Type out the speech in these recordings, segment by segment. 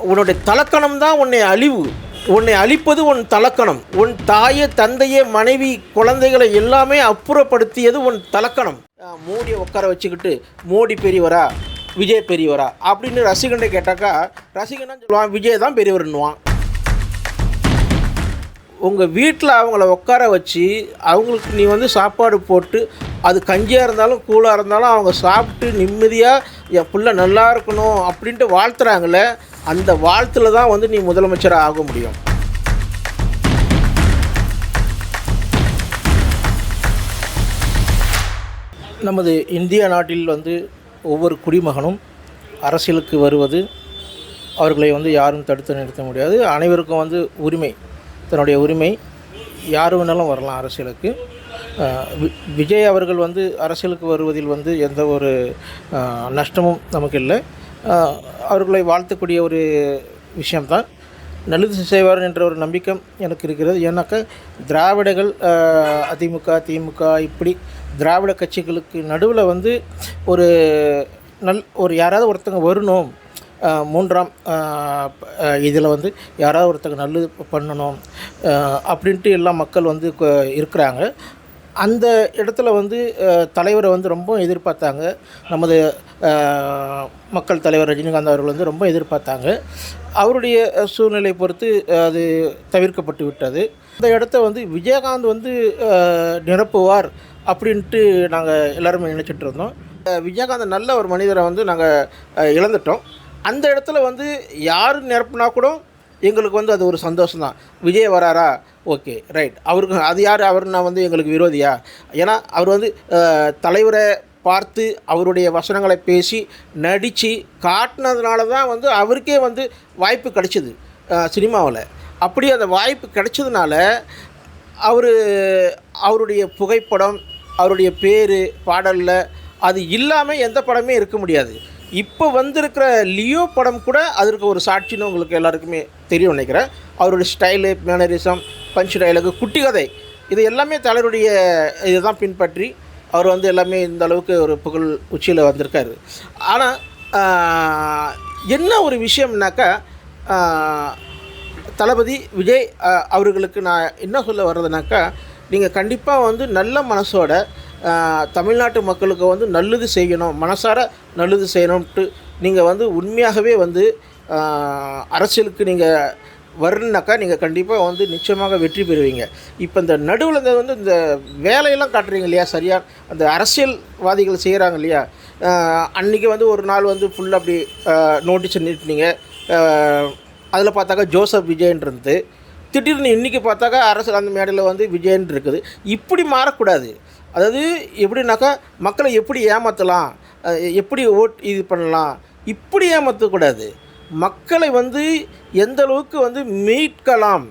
உன்னுடைய தலக்கணம் தான் உன்னை அழிவு. உன்னை அழிப்பது உன் தலக்கணம். உன் தாயை தந்தையை மனைவி குழந்தைகளை எல்லாமே அப்புறப்படுத்தியது உன் தலக்கணம். மோடியை உட்கார வச்சுக்கிட்டு மோடி பெரியவரா விஜய் பெரியவரா அப்படின்னு ரசிகன்ட்ட கேட்டாக்கா ரசிகன் சொல்லுவான் விஜய் தான் பெரியவர்னுவான் உங்கள் வீட்டில் அவங்கள உட்கார வச்சு அவங்களுக்கு நீ வந்து சாப்பாடு போட்டு அது கஞ்சியாக இருந்தாலும் கூழாக இருந்தாலும் அவங்க சாப்பிட்டு நிம்மதியாக என் பிள்ளை நல்லா இருக்கணும் அப்படின்ட்டு வாழ்த்துறாங்களே அந்த வாழ்த்துல தான் வந்து நீ முதலமைச்சராக ஆக முடியும். நமது இந்திய நாட்டில் வந்து ஒவ்வொரு குடிமகனும் அரசியலுக்கு வருவது அவர்களை வந்து யாரும் தடுத்து நிறுத்த முடியாது. அனைவருக்கும் வந்து உரிமை தன்னுடைய உரிமை. யார் வேணாலும் வரலாம் அரசியலுக்கு. வி- விஜய் அவர்கள் வந்து அரசியலுக்கு வருவதில் வந்து எந்த ஒரு நஷ்டமும் நமக்கு இல்லை. அவர்களை வாழ்த்தக்கூடிய ஒரு விஷயம்தான். நல்லது செய்வார் என்ற ஒரு நம்பிக்கை எனக்கு இருக்கிறது. ஏன்னாக்கா திராவிடர்கள் அதிமுக திமுக இப்படி திராவிட கட்சிகளுக்கு நடுவில் வந்து ஒரு நல் ஒரு யாராவது ஒருத்தங்க வரணும் மூன்றாம் இதில் வந்து யாராவது ஒருத்தங்க நல்லது பண்ணணும் அப்படின்ட்டு எல்லா மக்கள் வந்து இருக்கிறாங்க. அந்த இடத்துல வந்து தலைவரை வந்து ரொம்ப எதிர்பார்த்தாங்க. நமது மக்கள் தலைவர் ரஜினிகாந்த் அவர்கள் வந்து ரொம்ப எதிர்பார்த்தாங்க. அவருடைய சூழ்நிலை பொறுத்து அது தவிர்க்கப்பட்டு விட்டது. அந்த இடத்த வந்து விஜயகாந்த் வந்து நிரப்புவார் அப்படின்ட்டு நாங்கள் எல்லாருமே நினச்சிட்டு இருந்தோம். விஜயகாந்த் நல்ல ஒரு மனிதரை வந்து நாங்கள் இழந்துட்டோம். அந்த இடத்துல வந்து யார் நிரப்புனா கூட எங்களுக்கு வந்து அது ஒரு சந்தோஷம் தான் விஜய் வராரா? Okay right. அவருக்கு அது யார்? அவருன்னா வந்து எங்களுக்கு விரோதியா? ஏன்னா அவர் வந்து தலைவரை பார்த்து அவருடைய வசனங்களை பேசி நடித்து காட்டினதுனால தான் வந்து அவருக்கே வந்து வாய்ப்பு கிடைச்சிது சினிமாவில். அப்படி அந்த வாய்ப்பு கிடைச்சதுனால அவர் அவருடைய புகைப்படம் அவருடைய பேர் பாடலில் அது இல்லாமல் எந்த படமே இருக்க முடியாது. இப்போ வந்திருக்கிற லியோ படம் கூட அதற்கு ஒரு சாட்சின்னு உங்களுக்கு எல்லாருக்குமே தெரியும் நினைக்கிறேன். அவருடைய ஸ்டைலு மேனரிசம் பஞ்ச் டயலாகு குட்டி கதை. இது எல்லாமே தலைவருடைய இதை தான் பின்பற்றி அவர் வந்து எல்லாமே இந்த அளவுக்கு ஒரு புகழ் உச்சியில் வந்திருக்காரு. ஆனால் என்ன ஒரு விஷயம்னாக்கா தளபதி விஜய் அவர்களுக்கு நான் என்ன சொல்ல வர்றதுனாக்கா நீங்கள் கண்டிப்பாக வந்து நல்ல மனசோட தமிழ்நாட்டு மக்களுக்கு வந்து நல்லது செய்யணும் மனசார நல்லது செய்யணும்ட்டு நீங்கள் வந்து உண்மையாகவே வந்து அரசியலுக்கு நீங்கள் வரணுனாக்கா நீங்கள் கண்டிப்பாக வந்து நிச்சயமாக வெற்றி பெறுவீங்க. இப்போ இந்த நடுவில் இந்த வந்து இந்த வேலையெல்லாம் காட்டுறீங்க இல்லையா? சரியாக அந்த அரசியல்வாதிகள் செய்கிறாங்க இல்லையா? அன்றைக்கி வந்து ஒரு நாள் வந்து ஃபுல்லாக அப்படி நோட்டீஸ் நிறுத்தினீங்க. அதில் பார்த்தாக்கா ஜோசப் விஜயன் இருந்து திடீர்னு இன்றைக்கி பார்த்தாக்கா அரசு அந்த மேடையில் வந்து விஜயன் இருக்குது. இப்படி மாறக்கூடாது. அதாவது எப்படின்னாக்கா மக்களை எப்படி ஏமாற்றலாம் எப்படி ஓட் இது பண்ணலாம்? இப்படி ஏமாற்றக்கூடாது மக்களை வந்து எந்த அளவுக்கு வந்து மீட்கலாம்?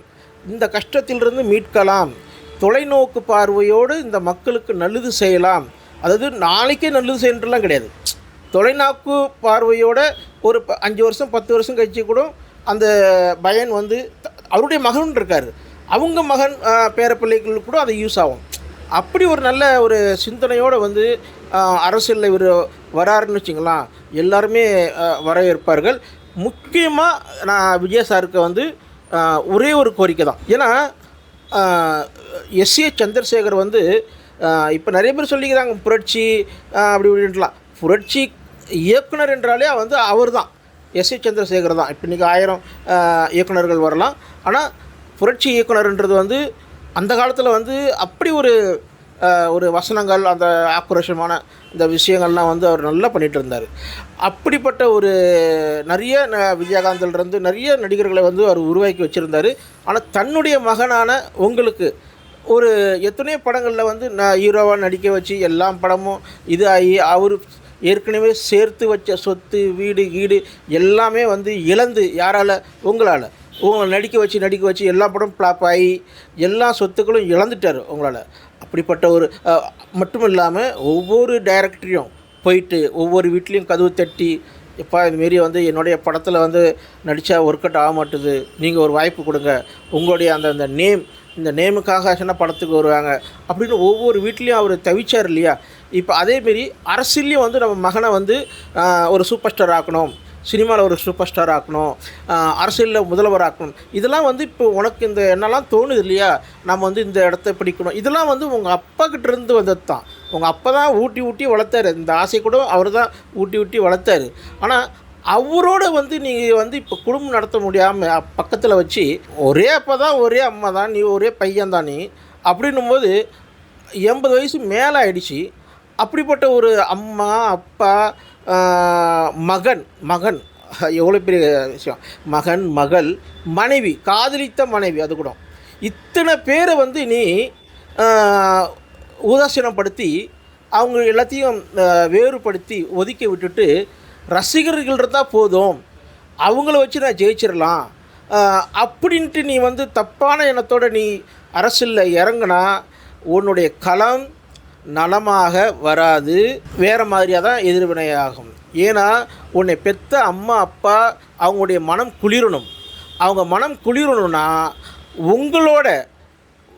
இந்த கஷ்டத்திலிருந்து மீட்கலாம். தொலைநோக்கு பார்வையோடு இந்த மக்களுக்கு நல்லது செய்யலாம். அதாவது நாளைக்கே நல்லது செய்யலாம் கிடையாது. தொலைநோக்கு பார்வையோட ஒரு ப- அஞ்சு வருஷம் பத்து வருஷம் கழிச்சு கூட அந்த பயன் வந்து அவருடைய மகன் இருக்கார். அவங்க மகன் பேரப்பிள்ளைகளுக்கு கூட அது யூஸ் ஆகும். அப்படி ஒரு நல்ல ஒரு சிந்தனையோடு வந்து அரசியலில் இவர் வராருன்னு வச்சுங்களேன் எல்லாருமே வரவேற்பார்கள் முக்கியமாக நான் விஜய் சாருக்கு வந்து ஒரே ஒரு கோரிக்கை தான். ஏன்னா எஸ்ஏ சந்திரசேகர் வந்து இப்போ நிறைய பேர் சொல்லிக்கிறாங்க புரட்சி அப்படி இப்படின்ட்டுலாம். புரட்சி இயக்குனர் என்றாலே வந்து அவர் தான். எஸ்ஏ சந்திரசேகர் தான். இப்போ இன்றைக்கி ஆயிரம் இயக்குனர்கள் வரலாம். ஆனால் புரட்சி இயக்குனர்ன்றது வந்து அந்த காலத்தில் வந்து அப்படி ஒரு ஒரு வசனங்கள் அந்த ஆக்ரோஷமான இந்த விஷயங்கள்லாம் வந்து அவர் நல்லா பண்ணிகிட்டு இருந்தார் அப்படிப்பட்ட ஒரு நிறைய ந- விஜயகாந்திலிருந்து நிறைய நடிகர்களை வந்து அவர் உருவாக்கி வச்சுருந்தார். ஆனால் தன்னுடைய மகனான உங்களுக்கு ஒரு எத்தனையோ படங்களில் வந்து நான் ஹீரோவாக நடிக்க வச்சு எல்லா படமும் இது ஆகி அவர் ஏற்கனவே சேர்த்து வச்ச சொத்து வீடு கீடு எல்லாமே வந்து இழந்து யாரால்? உங்களால். உங்களை நடிக்க வச்சு நடிக்க வச்சு எல்லா படம் ஃப்ளாப் ஆகி எல்லா சொத்துக்களும் இழந்துட்டார் உங்களால். அப்படிப்பட்ட ஒரு மட்டும் இல்லாமல் ஒவ்வொரு டைரக்டரையும் போயிட்டு ஒவ்வொரு வீட்லேயும் கதவு தட்டி எப்பா இதுமாரி வந்து என்னுடைய படத்தில் வந்து நடித்தா ஒர்க் அவுட் ஆக மாட்டுது. நீங்கள் ஒரு வாய்ப்பு கொடுங்க. உங்களுடைய அந்த அந்த நேம் இந்த நேமுக்காக சின்ன படத்துக்கு வருவாங்க. அப்படின்னு ஒவ்வொரு வீட்லேயும் அவர் தவிச்சார் இல்லையா? இப்போ அதேமாரி அரசியல்லையும் வந்து நம்ம மகனை வந்து ஒரு சூப்பர் ஸ்டார் ஆக்கணும். சினிமாவில் ஒரு சூப்பர் ஸ்டார் ஆக்கணும் அரசியலில் முதல்வர் ஆக்கணும். இதெல்லாம் வந்து இப்போ உனக்கு இந்த என்னெல்லாம் தோணுது இல்லையா? நம்ம வந்து இந்த இடத்த பிடிக்கணும். இதெல்லாம் வந்து உங்கள் அப்பா கிட்டேருந்து வந்தது தான். உங்கள் அப்பா தான் ஊட்டி ஊட்டி வளர்த்தாரு. இந்த ஆசை கூட அவர் தான் ஊட்டி ஊட்டி வளர்த்தாரு. ஆனால் அவரோட வந்து நீங்கள் வந்து இப்போ குடும்பம் நடத்த முடியாமல் பக்கத்தில் வச்சு ஒரே அப்பா தான் ஒரே அம்மா தான் நீ ஒரே பையன் தான் நீ அப்படின்னும் போது எண்பது வயசு மேலே ஆயிடுச்சு. அப்படிப்பட்ட ஒரு அம்மா அப்பா மகன் மகன். எவ்வளோ பெரிய விஷயம். மகன் மகள் மனைவி காதலித்த மனைவி அது கூட. இத்தனை பேரை வந்து நீ உதாசீனப்படுத்தி அவங்க எல்லாத்தையும் வேறுபடுத்தி ஒதுக்கி விட்டுட்டு ரசிகர்கள் இருந்தால் போதும். அவங்கள வச்சு நான் ஜெயிச்சிடலாம் அப்படின்ட்டு நீ வந்து தப்பான எண்ணத்தோடு நீ அரசில் இறங்குனா உன்னுடைய களம் நலமாக வராது. வேறு மாதிரியாக தான் எதிர்வினையாகும். ஏன்னா உன்னை பெத்த அம்மா அப்பா அவங்களுடைய மனம் குளிரணும். அவங்க மனம் குளிரணும்னா உங்களோட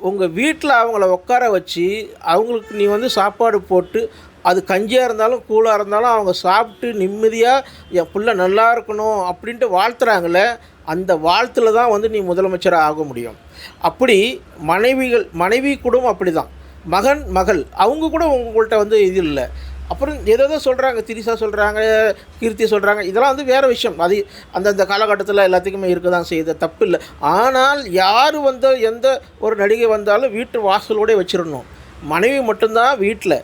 உங்கள் வீட்டில் அவங்கள உட்கார வச்சு அவங்களுக்கு நீ வந்து சாப்பாடு போட்டு அது கஞ்சியாக இருந்தாலும் கூழாக இருந்தாலும் அவங்க சாப்பிட்டு நிம்மதியாக என் பிள்ளை நல்லா இருக்கணும் அப்படின்ட்டு வாழ்த்துறாங்களே அந்த வாழ்த்துல தான் வந்து நீ முதலமைச்சராக ஆக முடியும். அப்படி மனைவிகள் மனைவி குடும்பம் அப்படி தான் மகன் மகள். அவங்க கூட உங்கள்கிட்ட வந்து இது இல்லை. அப்புறம் ஏதோ சொல்கிறாங்க திரிசா சொல்கிறாங்க கீர்த்தி சொல்கிறாங்க இதெல்லாம் வந்து வேறு விஷயம். அது அந்தந்த காலகட்டத்தில் எல்லாத்துக்குமே இருக்க தான் செய்யுது தப்பு இல்லை. ஆனால் யார் வந்த எந்த ஒரு நடிகை வந்தாலும் வீட்டு வாசலோடே வச்சிடணும் மனைவி மட்டும்தான் வீட்டில்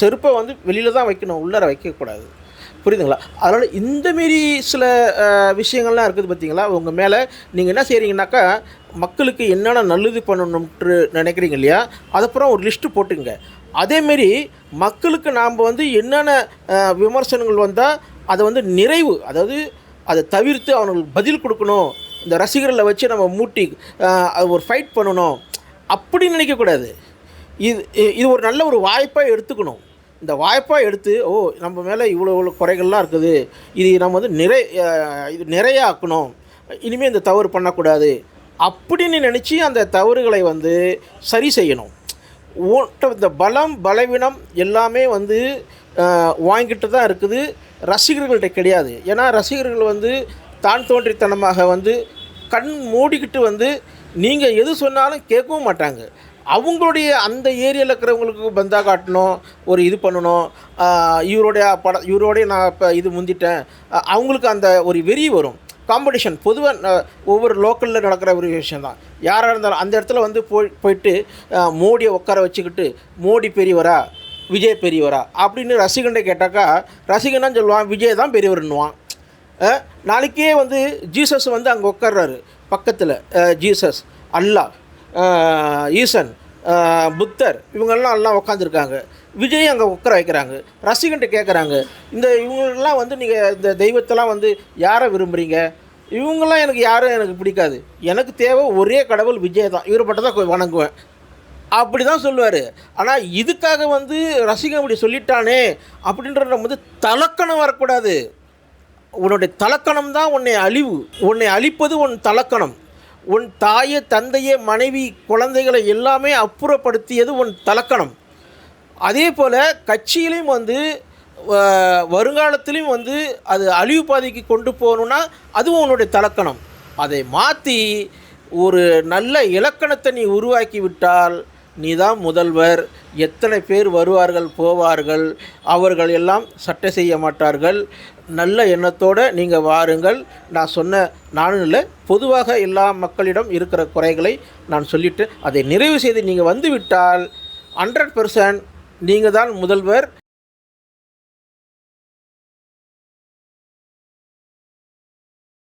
செருப்பை வந்து வெளியில் தான் வைக்கணும். உள்ளார வைக்கக்கூடாது. புரியுதுங்களா? அதனால் இந்த மாரி சில விஷயங்கள்லாம் இருக்குது பார்த்தீங்களா உங்கள் மேலே நீங்கள் என்ன செய்கிறீங்கனாக்கா மக்களுக்கு என்னென்ன நல்லது பண்ணணும்ட்டு நினைக்கிறீங்க இல்லையா? அதுக்கப்புறம் ஒரு லிஸ்ட்டு போட்டுங்க அதேமாரி மக்களுக்கு நாம் வந்து என்னென்ன விமர்சனங்கள் வந்தால் அதை வந்து நிறைவு அதாவது அதை தவிர்த்து அவங்களுக்கு பதில் கொடுக்கணும். இந்த ரசிகர்களை வச்சு நம்ம மூட்டி அது ஒரு ஃபைட் பண்ணணும். அப்படின்னு நினைக்கக்கூடாது. இது இது ஒரு நல்ல ஒரு வாய்ப்பாக எடுத்துக்கணும். இந்த வாய்ப்பாக எடுத்து ஓ நம்ம மேலே இவ்வளோ இவ்வளோ குறைகள்லாம் இருக்குது. இது நம்ம வந்து நிறை இது நிறைய ஆக்கணும் இனிமேல் இந்த தவறு பண்ணக்கூடாது. அப்படின்னு நினச்சி அந்த தவறுகளை வந்து சரி செய்யணும். ஓட்ட இந்த பலம் பலவீனம் எல்லாமே வந்து வாங்கிட்டு தான் இருக்குது. ரசிகர்கள்ட்ட கிடையாது. ஏன்னா ரசிகர்கள் வந்து தான் தோன்றித்தனமாக வந்து கண் மூடிக்கிட்டு வந்து நீங்கள் எது சொன்னாலும் கேட்கவும் மாட்டாங்க. அவங்களுடைய அந்த ஏரியாவில் இருக்கிறவங்களுக்கு பந்தா காட்டணும் ஒரு இது பண்ணணும். இவருடைய படம் இவரோடைய நான் இப்போ இது முந்திட்டேன். அவங்களுக்கு அந்த ஒரு வெறி வரும். காம்படிஷன் பொதுவாக ஒவ்வொரு லோக்கலில் நடக்கிற ஒரு விஷயம் தான். யாராக இருந்தாலும் அந்த இடத்துல வந்து போய் போயிட்டு மோடியை உட்கார வச்சுக்கிட்டு மோடி பெரியவரா விஜய் பெரியவரா அப்படின்னு ரசிகன்ட்ட கேட்டாக்கா ரசிகன்னு சொல்லுவான் விஜய் தான் பெரியவர்னுவான் நாளைக்கே வந்து ஜீசஸ் வந்து அங்கே உட்கார்றாரு பக்கத்தில் ஜீசஸ் அல்லாஹ். ஈசன் புத்தர் இவங்கெல்லாம் எல்லாம் உட்காந்துருக்காங்க விஜய் அங்கே உட்கார வைக்கிறாங்க. ரசிகன்ட்டு கேட்குறாங்க இந்த இவங்களெல்லாம் வந்து நீங்கள் இந்த தெய்வத்தெல்லாம் வந்து யாரை விரும்புகிறீங்க இவங்கெல்லாம் எனக்கு யாரும் எனக்கு பிடிக்காது. எனக்கு தேவை ஒரே கடவுள் விஜய் தான். இவரை மட்டும் தான் வணங்குவேன். அப்படி தான் சொல்லுவார். ஆனால் இதுக்காக வந்து ரசிகன் இப்படி சொல்லிட்டானே அப்படின்ற வந்து தலக்கணம் வரக்கூடாது உன்னுடைய தலக்கணம் தான் உன்னை அழிவு. உன்னை அழிப்பது உன் தலக்கணம். உன் தாயை தந்தையை மனைவி குழந்தைகளை எல்லாமே அப்புறப்படுத்தியது உன் தலக்கணம். அதே போல் கட்சியிலையும் வந்து வருங்காலத்திலையும் வந்து அது அழிவு பாதைக்கு கொண்டு போகணுன்னா அதுவும் உன்னுடைய தலக்கணம். அதை மாற்றி ஒரு நல்ல இலக்கணத்தை நீ உருவாக்கி விட்டால் நீ தான் முதல்வர். எத்தனை பேர் வருவார்கள் போவார்கள் அவர்கள் எல்லாம் சட்டை செய்ய மாட்டார்கள். நல்ல எண்ணத்தோடு நீங்கள் வாருங்கள். நான் சொன்ன நானும் இல்லை பொதுவாக எல்லா மக்களிடம் இருக்கிற குறைகளை நான் சொல்லிவிட்டு அதை நிறைவு செய்து நீங்கள் வந்துவிட்டால் ஹண்ட்ரட் பர்சன்ட் நீங்கள் தான் முதல்வர்.